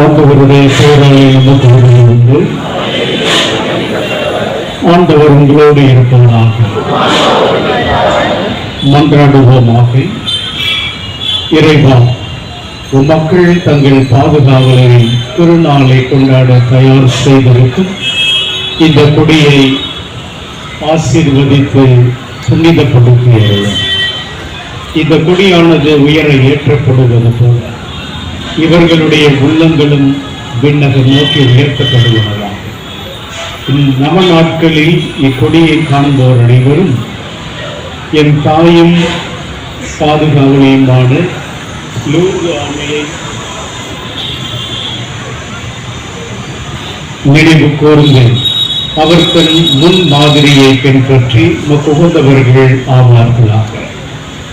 ஆண்டவருடைய பெயராலே நமக்கு உதவி ஆண்டவர் உங்களோடு இருப்பதாக மன்றாடுவோமாக இறைவா மக்கள் தங்கள் பாதுகாவலை திருநாளை கொண்டாட தயார் செய்திருக்கும். இந்த கொடியை ஆசீர்வதித்து புனிதப்படுத்தியது இந்த கொடியானது உயர ஏற்றப்படுவது போல. இவர்களுடைய உள்ளங்களும் விண்ணகம் நோக்கி உயர்த்தப்படுவதாக நம நாட்களில் இக்கொடியை காண்போர் அனைவரும் என் தாயும் பாதுகாவலையுமான லூர்து ஆமையை நினைவு கூர்ந்து அவர் தன் முன் மாதிரியை பின்பற்றி உகந்தவர்கள் ஆவார்களாக.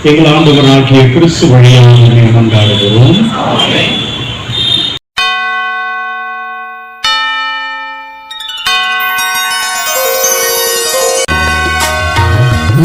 எங்கள் ஆண்டவராகிய கிறிஸ்து வழியாக கொண்டாடுகிறோம்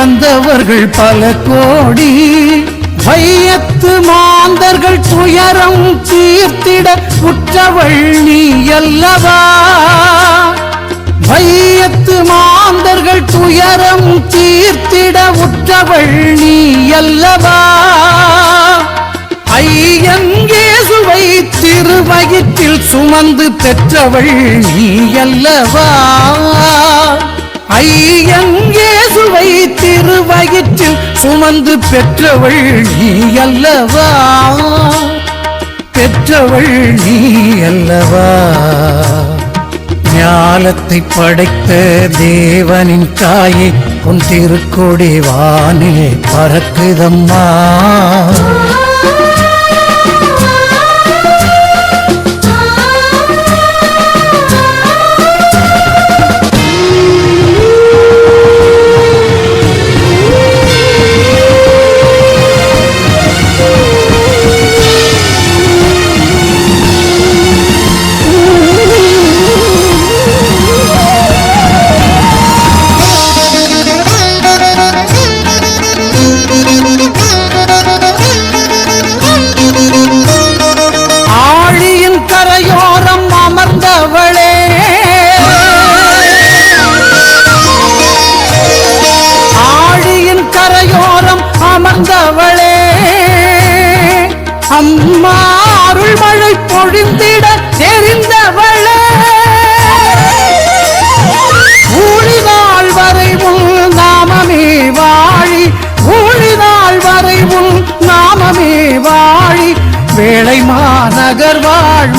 வந்தவர்கள் பல கோடி. வையத்து மாந்தர்கள் துயரம் தீர்த்திட உற்றவள் நீ அல்லவா? வையத்து மாந்தர்கள் துயரம் தீர்த்திட உற்றவள் நீ அல்லவா? ஐயங்கேசுவை திருவயிற்றில் சுமந்து பெற்றவள் நீ அல்லவா? ஐயங்கே திருவயிற்றில் சுமந்து பெற்றவள் நீ அல்லவா? பெற்றவள் நீ அல்லவா? ஞாலத்தை படைத்த தேவனின் தாயை உன் திருக்கொடி வானே பறக்குதம்மா. அம்மா அருள் மழை பொழிந்திட தெரிந்தவளே. ஊழினாள் வரை உன் நாமமே வாழி ஊழினாள் வரை உன் நாமமே வாழி. வேளை மாநகர் வாழ்